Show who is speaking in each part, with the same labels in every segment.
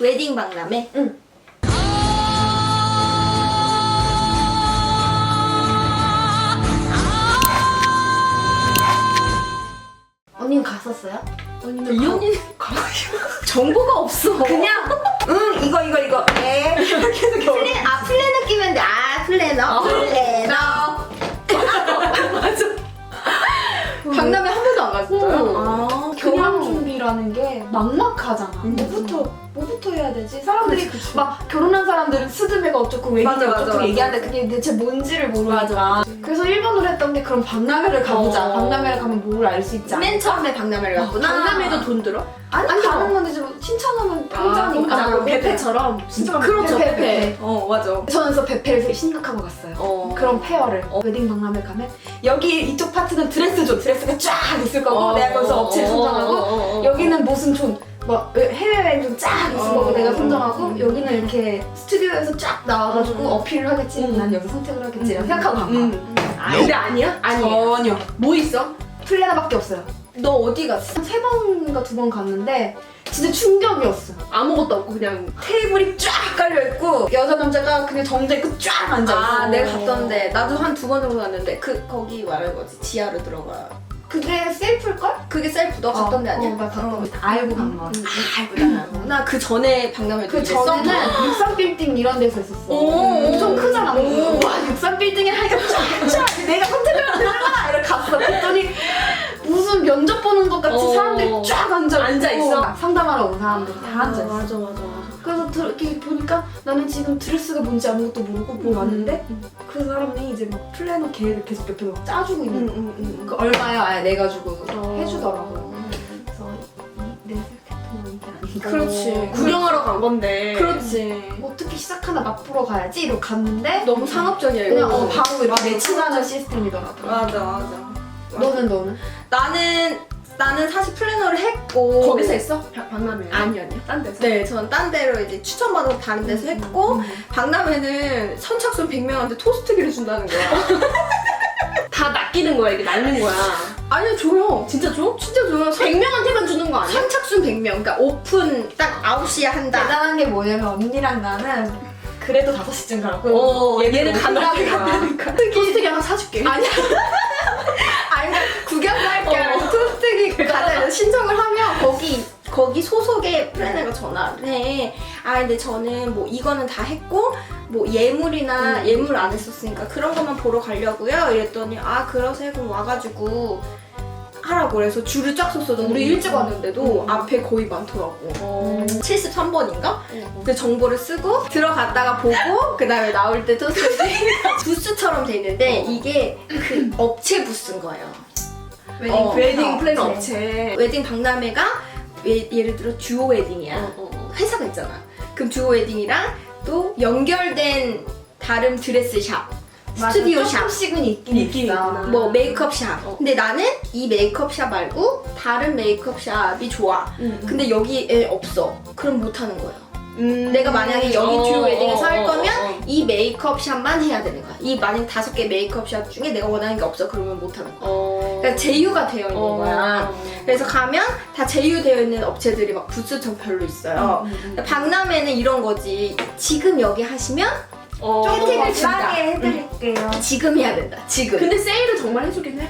Speaker 1: 웨딩 박람회?
Speaker 2: 응. 언니는 갔었어요? 언니는
Speaker 1: 이 언니는 정보가 없어.
Speaker 2: 그냥 응 이거 이거 이거 네 이렇게 해서 결혼
Speaker 1: 플랜, 아 플래너 끼면 돼. 아 플래너. 플래너.
Speaker 2: 맞아
Speaker 1: 박람회 한 번도 안 갔어요.
Speaker 2: 아 결혼 준비라는 게 막막하잖아 뭐부터 뭐부터 해야 되지? 사람들이
Speaker 1: 그치, 그치.
Speaker 2: 막 결혼한 사람들은 스드메가 어쩌고 웨딩이
Speaker 1: 맞아, 맞아,
Speaker 2: 어쩌고
Speaker 1: 맞아.
Speaker 2: 얘기하는데 그게 대체 뭔지를 모르니까 그래서 1번으로 했던 게 그럼 박람회를 가보자
Speaker 1: 어.
Speaker 2: 박람회를 가면 뭘 알 수 있지 않을까?
Speaker 1: 맨 처음에 박람회를 갔구나.
Speaker 3: 박람회도 돈 들어?
Speaker 2: 아니
Speaker 1: 안
Speaker 2: 가는. 건데 좀 신청하면
Speaker 3: 아,
Speaker 2: 공짜니까
Speaker 3: 그러니까 베페처럼
Speaker 2: 진짜
Speaker 1: 그렇죠,
Speaker 2: 베페,
Speaker 1: 베페.
Speaker 2: 베페.
Speaker 1: 어, 맞아.
Speaker 2: 저는 그래서 베페를 되게 심각하고 갔어요
Speaker 1: 어.
Speaker 2: 그런 페어를 웨딩 박람회 가면 여기 이쪽 파트는 드레스 줘 드레스가 쫙 있을 거고 내가 거기서 업체 선정하고 여기는 무슨 좀 뭐 해외여행 좀쫙 거고
Speaker 1: 어.
Speaker 2: 내가 선정하고 여기는 이렇게 스튜디오에서 쫙 나와가지고 어필을 하겠지
Speaker 1: 음.
Speaker 2: 난 여기 선택을 하겠지 이렇게 생각하고 간 거야
Speaker 1: 음.
Speaker 3: 아, 근데 아니야? 아니에요.
Speaker 2: 전혀
Speaker 3: 뭐 있어?
Speaker 2: 플래너밖에 없어요
Speaker 1: 너 어디 갔어?
Speaker 2: 한세 번인가 두 번 갔는데 진짜 충격이었어
Speaker 3: 아무것도 없고 그냥
Speaker 2: 테이블이 쫙 깔려있고 여자 남자가 그냥 정자 있고 쫙 앉아있어
Speaker 1: 아, 내가 갔던데 나도 한 두 번 정도 갔는데 그 거기 말하는 거지 지하로 들어가.
Speaker 2: 그게 셀프일걸?
Speaker 1: 그게 셀프 너 갔던 데 아니야?
Speaker 2: 어, 나 갔던 거다 알고 간 거야
Speaker 1: 알고 나그 전에 박람회
Speaker 2: 그 전에는 63 빌딩 이런 데서 했었어. 엄청 크잖아.
Speaker 1: 오.
Speaker 2: 와, 63 빌딩에 하니까 쫙 내가 선택을 하나 이렇게 갔어. 그랬더니 무슨 면접 보는 것 같이
Speaker 3: 어.
Speaker 2: 사람들이 쫙 앉아
Speaker 3: 앉아 있어?
Speaker 2: 상담하러 온 사람들 다 앉아 있어.
Speaker 3: 맞아 맞아.
Speaker 2: 그래서 들- 이렇게 보니까 나는 지금 드레스가 뭔지 아무것도 모르고 보고 왔는데 그 사람이 이제 막 플래너 계획을 계속 옆에서 막 짜주고 있는 거야.
Speaker 1: 응응응.
Speaker 2: 그 얼마야? 아예 내가지고
Speaker 3: 어.
Speaker 2: 해주더라고. 그래서 이- 내 생각했던 건 이게 아닌가.
Speaker 1: 그렇지.
Speaker 3: 구경하러 간 건데.
Speaker 1: 그렇지.
Speaker 2: 어떻게 시작하나 맛보러 가야지 이러고 갔는데
Speaker 1: 너무 상업적이야
Speaker 2: 그냥
Speaker 1: 이거.
Speaker 2: 어, 바로 이렇게 매칭하는 시스템이더라고.
Speaker 1: 맞아 맞아.
Speaker 2: 너는 너는?
Speaker 1: 나는 나는 사실 플래너를 했고
Speaker 3: 거기서 했어? 박- 박람회.
Speaker 1: 아니 아니요.
Speaker 3: 딴 데서.
Speaker 1: 네, 저는 딴 데로 이제 추천받아서 다른 데서 했고 박람회는 선착순 100명한테 토스트기를 준다는 거야.
Speaker 3: 다 낚이는 거야 이게 낚는 거야.
Speaker 1: 아니요, 줘요.
Speaker 3: 진짜 줘?
Speaker 1: 진짜 줘요. 선,
Speaker 3: 100명한테만 주는 거 아니야?
Speaker 1: 선착순 100명. 그러니까 오픈 딱 9시에 한다.
Speaker 2: 대단한 게 뭐냐면 언니랑 나는 그래도 5시쯤 가고
Speaker 3: 어, 얘는
Speaker 2: 간다는
Speaker 3: 간다니까.
Speaker 2: 거야.
Speaker 3: 토스트기 하나 사줄게.
Speaker 1: 아니야. 아니, 구경도 할게 알아서 토스트기 가자 신청을 하면 거기 소속의 플래너가 전화를 해. 아 근데 저는 뭐 이거는 다 했고 뭐 예물이나
Speaker 3: 음.
Speaker 1: 예물 안 했었으니까 그런 것만 보러 가려고요. 이랬더니 아 그러세요 그럼 와가지고 하라고 그래서 줄을 쫙 섰어. 우리
Speaker 3: 음.
Speaker 1: 일찍 왔는데도
Speaker 3: 음.
Speaker 1: 앞에 거의 많더라고.
Speaker 3: 어.
Speaker 1: 73번인가?
Speaker 3: 어.
Speaker 1: 그 정보를 쓰고 들어갔다가 보고 그 다음에 나올 때 토스트 부스처럼 돼 있는데
Speaker 3: 어.
Speaker 1: 이게 그 업체 부스인 거예요.
Speaker 2: 웨딩,
Speaker 1: 어,
Speaker 3: 웨딩 플래너
Speaker 2: 업체.
Speaker 3: 업체.
Speaker 1: 웨딩 박람회가 예, 예를 들어 듀오 웨딩이야.
Speaker 3: 어, 어, 어.
Speaker 1: 회사가 있잖아. 그럼 듀오 웨딩이랑 또 연결된 다른 드레스 샵, 스튜디오 샵,
Speaker 2: 조금씩은 있긴
Speaker 3: 있긴. 있구나.
Speaker 1: 뭐 메이크업 샵.
Speaker 3: 어.
Speaker 1: 근데 나는 이 메이크업 샵 말고 다른 메이크업 샵이 좋아.
Speaker 3: 응, 응.
Speaker 1: 근데 여기에 없어. 그럼 못 하는 거예요.
Speaker 3: 음.
Speaker 1: 내가 만약에 여기
Speaker 3: 어,
Speaker 1: 듀오 웨딩에서
Speaker 3: 어,
Speaker 1: 할
Speaker 3: 어,
Speaker 1: 거면
Speaker 3: 어.
Speaker 1: 이 메이크업 샵만 해야 되는 거야. 이 만약 다섯 개 메이크업 샵 중에 내가 원하는 게 없어. 그러면 못 하는 거야.
Speaker 3: 어.
Speaker 1: 그러니까 제휴가 되어 있는
Speaker 3: 어.
Speaker 1: 거야. 그래서 가면 다 제휴되어 있는 업체들이 막 부스처럼 별로 있어요.
Speaker 3: 음, 음, 음.
Speaker 1: 박람회는 이런 거지. 지금 여기 하시면
Speaker 3: 어.
Speaker 2: 혜택을. 싸게 해드릴게요.
Speaker 1: 지금 해야 된다. 지금.
Speaker 3: 근데 세일을 정말 해주긴 해.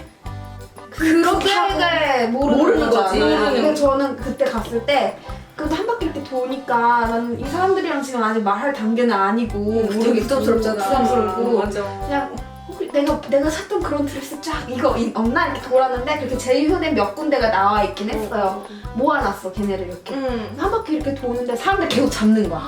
Speaker 1: 그렇게
Speaker 2: 모르는,
Speaker 3: 모르는
Speaker 2: 거지.
Speaker 3: 거지.
Speaker 2: 근데 저는 그때 갔을 때 그래도 한 바퀴 이렇게 도니까 나는 이 사람들이랑 지금 아직 말할 단계는 아니고
Speaker 1: 음, 되게
Speaker 2: 모르겠고,
Speaker 1: 부담스럽잖아.
Speaker 2: 부담스럽고
Speaker 3: 맞아.
Speaker 2: 그냥 혹시 내가 내가 샀던 그런 드레스 쫙 이거 이- 없나 이렇게 돌았는데 그렇게 제휴된 몇 군데가 나와 있긴 했어요. 모아놨어 걔네를 이렇게.
Speaker 1: 음.
Speaker 2: 한 바퀴 이렇게 도는데 사람들 계속 잡는 거야.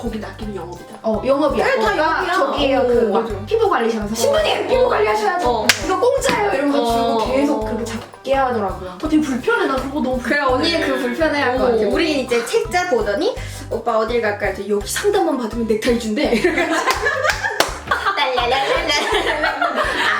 Speaker 3: 거기 낚이는 영업이다.
Speaker 2: 어 영업이야.
Speaker 1: 그래, 다
Speaker 2: 거기가
Speaker 1: 영업이야.
Speaker 2: 저기에요
Speaker 1: 어,
Speaker 2: 그
Speaker 1: 맞아.
Speaker 2: 피부 관리샵에서 신부님 피부 관리하셔야죠.
Speaker 3: 어.
Speaker 2: 이거 공짜예요 이러면서
Speaker 3: 어.
Speaker 2: 주고 계속 그렇게 잡게 하더라고요.
Speaker 3: 어, 되게 불편해. 나 그거 너무
Speaker 1: 그래
Speaker 3: 불편해.
Speaker 1: 언니는 그 불편해할 것 같아.
Speaker 3: 어.
Speaker 1: 우리 이제 책자 보더니 오빠 어딜 갈까 했더니 여기 상담만 받으면 넥타이 준대. 랄랄랄랄랄.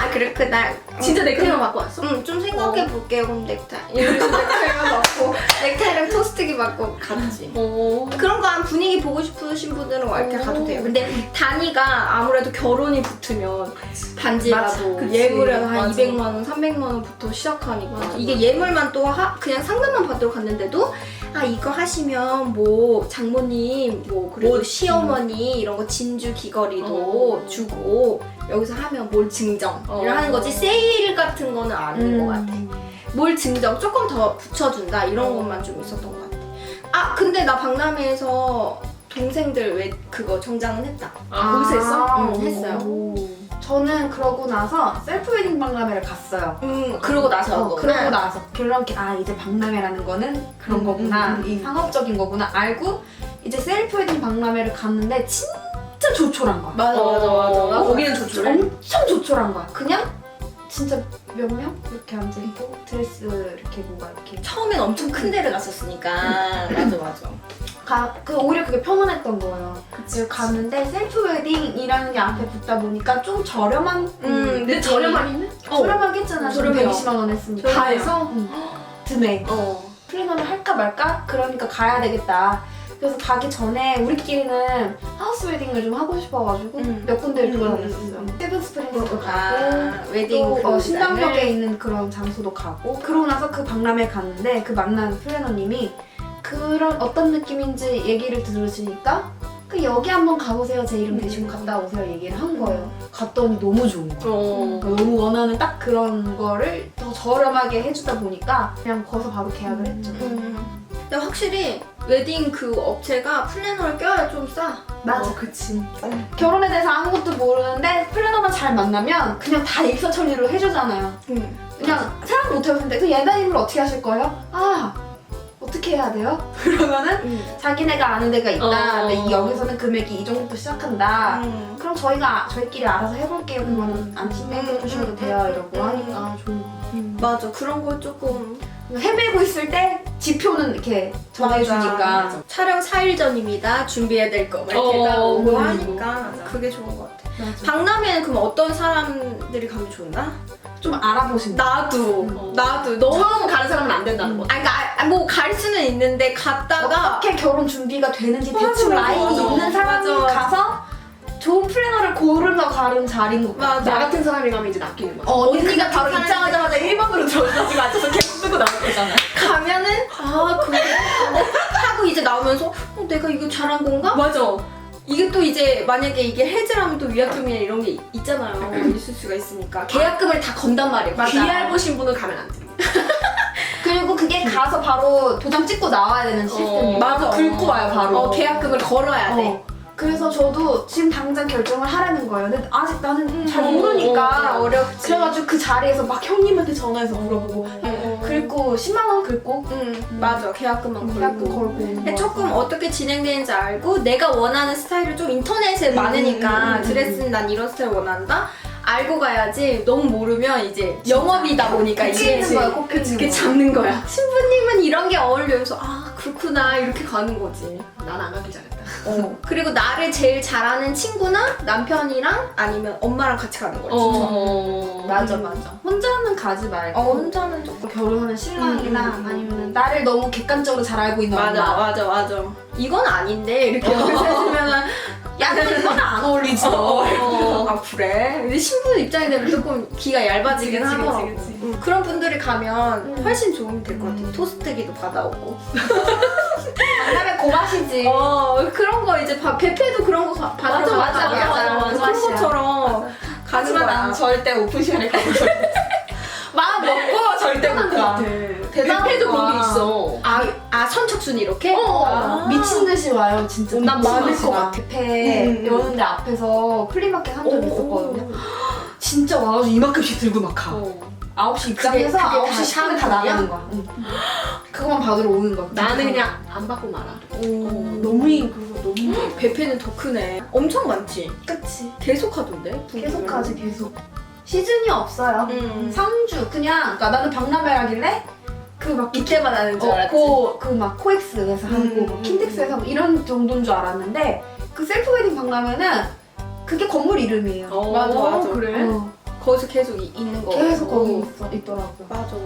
Speaker 1: 아 그렇구나.
Speaker 3: 진짜 넥타이만 갖고 왔어?
Speaker 1: 응, 좀 생각해 볼게요, 그럼 넥타이. 이러면서 넥타이만 받고, 넥타이랑 토스트기 받고 갔지.
Speaker 3: 어.
Speaker 1: 그런 거 한 분위기 보고 싶으신 분들은 와 이렇게
Speaker 3: 오.
Speaker 1: 가도 돼요. 근데 단위가 아무래도 결혼이 붙으면 반지라도
Speaker 2: 맞아,
Speaker 3: 그치.
Speaker 1: 예물에 한
Speaker 3: 맞아.
Speaker 1: 200만 원, 300만 원부터 시작하니까
Speaker 3: 맞아,
Speaker 1: 이게. 예물만 또 하, 그냥 상담만 받으러 갔는데도 아 이거 하시면 뭐 장모님 뭐 그리고
Speaker 3: 뭐
Speaker 1: 시어머니 이런 거 진주 귀걸이도
Speaker 3: 어.
Speaker 1: 주고 여기서 하면 뭘 증정
Speaker 3: 어.
Speaker 1: 이런 하는 거지 세일 같은 거는 아닌 것 같아. 뭘 증정 조금 더 붙여준다 이런
Speaker 3: 어.
Speaker 1: 것만 좀 있었던 것 같아. 아 근데 나 박람회에서 동생들 왜 그거 정장은 했다.
Speaker 3: 아, 거기서 했어?
Speaker 1: 응,
Speaker 3: 오.
Speaker 1: 했어요.
Speaker 2: 저는 그러고 나서 셀프 웨딩 박람회를 갔어요.
Speaker 1: 음 그러고 나서
Speaker 2: 어, 그러고 나서 그렇게 아 이제 박람회라는 거는 그런
Speaker 1: 음,
Speaker 2: 거구나
Speaker 1: 음, 음.
Speaker 2: 이 상업적인 거구나 알고 이제 셀프 웨딩 박람회를 갔는데 진 짜 조촐한 거야.
Speaker 1: 맞아 맞아 맞아. 나
Speaker 3: 어,
Speaker 1: 거기는
Speaker 3: 진짜
Speaker 1: 조촐해.
Speaker 2: 엄청 조촐한 거야. 그냥 진짜 몇 명 이렇게 앉아 있고 드레스 이렇게 뭐가 이렇게
Speaker 1: 처음엔 엄청 큰 데를 갔었으니까 맞아 맞아.
Speaker 2: 가, 그 오히려 그게 편안했던 거예요. 그치 갔는데 셀프 웨딩이라는 게 앞에 붙다 보니까 좀 저렴한
Speaker 1: 음,
Speaker 3: 근데
Speaker 1: 느낌이-
Speaker 3: 저렴하긴 해?
Speaker 2: 저렴하게 했잖아.
Speaker 1: 저렴해요.
Speaker 2: 120만 원 했으니까.
Speaker 3: 다 해서?
Speaker 2: 응. 드네.
Speaker 1: 어.
Speaker 2: 플래너를 할까 말까? 그러니까 가야 되겠다. 그래서 가기 전에 우리끼리는 하우스 웨딩을 좀 하고 싶어가지고
Speaker 1: 음.
Speaker 2: 몇 군데를
Speaker 1: 음,
Speaker 2: 돌아다녔었어요.
Speaker 1: 음,
Speaker 2: 세븐 스프링스도 가고
Speaker 1: 아 웨딩
Speaker 2: 또 어,
Speaker 1: 그
Speaker 2: 신당역에 있는 그런 장소도 가고 그러고 나서 그 박람회 갔는데 그 만난 플래너님이 그런 어떤 느낌인지 얘기를 들으시니까 그 여기 한번 가보세요 제 이름 대시고
Speaker 1: 음.
Speaker 2: 갔다 오세요 얘기를 한 거예요 갔더니 너무 좋은 거예요
Speaker 1: 어.
Speaker 2: 너무 원하는 딱 그런 거를 더 저렴하게 해주다 보니까 그냥 거기서 바로 계약을 했죠
Speaker 1: 음. 근데 확실히 웨딩 그 업체가 플래너를 껴야 좀 싸.
Speaker 2: 맞아
Speaker 3: 어, 그치.
Speaker 2: 결혼에 대해서 아무것도 모르는데 플래너만 잘 만나면 그냥 다 일사천리로 해주잖아요
Speaker 1: 응.
Speaker 2: 그냥 생각 못 해봤는데 그 예단임을 어떻게 하실 거예요? 아 어떻게 해야 돼요? 그러면은
Speaker 1: 응.
Speaker 2: 자기네가 아는 데가 있다.
Speaker 3: 어.
Speaker 2: 근데 이- 여기서는 금액이 이 정도부터 시작한다.
Speaker 1: 응.
Speaker 2: 그럼 저희가 저희끼리 알아서 해볼게요. 그러면 안 신경
Speaker 1: 음,
Speaker 2: 써주셔도
Speaker 1: 음,
Speaker 2: 돼요.
Speaker 1: 음,
Speaker 2: 이러고
Speaker 1: 음.
Speaker 2: 하니까 좋은 거.
Speaker 1: 맞아 그런 거 조금
Speaker 2: 헤매고 있을 때 지표는 이렇게 전해주니까.
Speaker 1: 맞아. 촬영 4일 전입니다. 준비해야 될 거. 막 이렇게
Speaker 3: 어,
Speaker 1: 딱 오고
Speaker 3: 그리고.
Speaker 1: 하니까
Speaker 3: 맞아.
Speaker 1: 그게 좋은 것 같아. 박람회는 그럼 어떤 사람들이 가면 좋나?
Speaker 2: 좀 알아보신다.
Speaker 1: 나도
Speaker 3: 어.
Speaker 1: 나도 너무
Speaker 3: 처음 가는 사람은 안 된다는 거지.
Speaker 1: 아니 그러니까 뭐 갈 수는 있는데 갔다가
Speaker 2: 어떻게 결혼 준비가 되는지
Speaker 1: 맞아,
Speaker 2: 대충
Speaker 1: 맞아,
Speaker 2: 라인이
Speaker 1: 맞아.
Speaker 2: 있는 사람이
Speaker 1: 맞아.
Speaker 2: 가서 좋은 플래너를 고르러 가는 자리인 것 같아.
Speaker 1: 맞아.
Speaker 3: 나 같은 사람이 가면 이제 낚이는 거야.
Speaker 2: 어, 언니가 바로
Speaker 1: 그
Speaker 2: 입장하자마자 1번으로 저기까지 앉아서 계속 쓰고 나올 거잖아.
Speaker 1: 가면은 아 그래 어, 하고 이제 나오면서 어, 내가 이거 잘한 건가?
Speaker 3: 맞아.
Speaker 1: 이게 또 이제 만약에 이게 해지라면 또 위약금이나 이런 게 있잖아요. 있을 수가 있으니까 계약금을 다 건단 말이에요.
Speaker 3: 귀할 보신 분은 가면 안 돼.
Speaker 2: 그리고 그게 가서 바로 도장 찍고 나와야 되는 시스템이에요.
Speaker 1: 어, 맞아.
Speaker 2: 긁고 와요, 바로.
Speaker 1: 어, 계약금을 걸어야 돼.
Speaker 2: 어. 그래서 저도 지금 당장 결정을 하라는 거예요. 근데 아직 나는 잘
Speaker 1: 음,
Speaker 2: 모르니까.
Speaker 1: 어, 어렵지.
Speaker 2: 그래가지고 그 자리에서 막 형님한테 전화해서 물어보고
Speaker 1: 어.
Speaker 2: 긁고 10만 원 긁고
Speaker 1: 응, 맞아. 계약금만 걸고.
Speaker 2: 계약금 걸고
Speaker 1: 근데. 조금 어떻게 진행되는지 알고 내가 원하는 스타일을 좀 인터넷에 많으니까
Speaker 2: 음, 음,
Speaker 1: 드레스는 난 이런 스타일 원한다. 알고 가야지 너무 모르면 이제 영업이다 보니까 이게
Speaker 2: 거야, 꼽히는
Speaker 1: 이게
Speaker 2: 거야.
Speaker 1: 잡는 거야. 신부님은 이런 게 어울려서 아 그렇구나 이렇게 가는 거지.
Speaker 3: 난 안 가길 잘했다.
Speaker 1: 어. 그리고 나를 제일 잘아는 친구나 남편이랑 아니면 엄마랑 같이 가는 거지.
Speaker 3: 어.
Speaker 2: 맞아 맞아. 혼자는 가지 말고
Speaker 1: 어, 혼자는 조금.
Speaker 2: 결혼하는 신랑이나
Speaker 1: 음, 음, 음.
Speaker 2: 아니면 나를 너무 객관적으로 잘 알고 있는
Speaker 1: 맞아,
Speaker 2: 엄마.
Speaker 1: 맞아, 맞아. 이건 아닌데 이렇게 옆에서 해주면은
Speaker 2: 야, 근데 이건 안 어울리지.
Speaker 1: 아 그래? 근데 신부 입장이 되면 조금 귀가 얇아지긴
Speaker 3: 그치, 그치,
Speaker 1: 하더라고.
Speaker 3: 그치.
Speaker 1: 응, 그런 분들이 가면
Speaker 2: 음.
Speaker 1: 훨씬 도움이 될 것 같아.
Speaker 2: 음.
Speaker 1: 토스트기도 받아오고.
Speaker 2: 만나면 고맛이지.
Speaker 1: 어 그런 거 이제 바, 뷔페도 그런 거 가- 받아
Speaker 2: 맞아, 맞아, 맞아, 맞아.
Speaker 1: 그런. 것처럼 거야.
Speaker 2: 난 절대 오픈 시간에 가고 절대. 마음 먹고 절대
Speaker 1: 아, 아 선착순 이렇게?
Speaker 2: 어,
Speaker 1: 아.
Speaker 2: 미친 듯이 와요, 진짜.
Speaker 3: 난
Speaker 2: 미친
Speaker 3: 많을 것
Speaker 2: 와.
Speaker 3: 같아.
Speaker 2: 뷔페
Speaker 1: 음, 음.
Speaker 2: 여는데 앞에서 플리마켓 한 적 있었거든요. 진짜 와가지고 이만큼씩 들고 막 가.
Speaker 3: 어.
Speaker 2: 9시 입장해서
Speaker 1: 그게 다
Speaker 2: 9시 10분에 다
Speaker 1: 샤넬이야?
Speaker 2: 나가는 거야. 응. 그거만 받으러 오는 거야.
Speaker 3: 나는 그냥 안 받고 말아.
Speaker 1: 오,
Speaker 3: 너무 힘 그거 너무.
Speaker 1: 뷔페는 더 크네. 엄청 많지?
Speaker 2: 그치.
Speaker 1: 계속 하던데?
Speaker 2: 계속 가지, 계속. 시즌이 없어요.
Speaker 1: 음.
Speaker 2: 상주, 그냥. 그러니까 나는 박람회라길래 그막
Speaker 1: 이때만 하는 줄
Speaker 2: 어,
Speaker 1: 알았지.
Speaker 2: 그, 그막 코엑스에서 하고,
Speaker 1: 음,
Speaker 2: 뭐
Speaker 1: 음,
Speaker 2: 킨텍스에서 하고 이런 정도인 줄 알았는데, 그 셀프 웨딩 박람회는 그게 건물 이름이에요.
Speaker 3: 어,
Speaker 1: 맞아, 맞아.
Speaker 3: 그래?
Speaker 2: 어.
Speaker 1: 거기서 계속 이- 있는 거
Speaker 2: 계속 거기 있더라고요.
Speaker 1: 맞아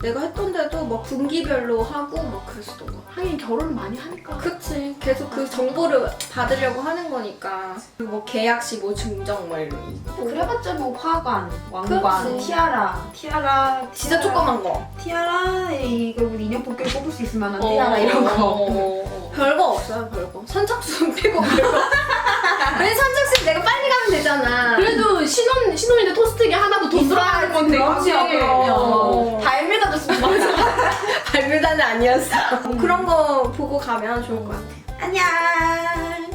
Speaker 1: 내가 했던 데도 막 분기별로 하고 막 그랬었던 거
Speaker 3: 하긴 결혼을 많이 하니까.
Speaker 1: 그치 계속 그 정보를 받으려고 하는 거니까 그뭐 계약시 뭐 증정 뭐 이런 거 있고
Speaker 2: 그래봤자 뭐 화관, 왕관,
Speaker 1: 그치.
Speaker 2: 티아라, 티아라,
Speaker 1: 진짜 조그만 거
Speaker 2: 티아라에 이거 우리 인형 뽑기를 뽑을 수 있을 만한
Speaker 3: 어,
Speaker 2: 티아라 이런 거.
Speaker 3: 어, 어.
Speaker 1: 별거 없어요 별거 선착순 빼고 별거 왜 선착순 내가 빨리 가면 되잖아
Speaker 3: 그래도 신혼 신혼인데 토스트기 하나도 돈 들어가는 건데. 어.
Speaker 2: 발매다 줬으면 맞아.
Speaker 1: 발매단은 아니었어 그런 거 보고 가면 좋을 것 같아
Speaker 2: 안녕.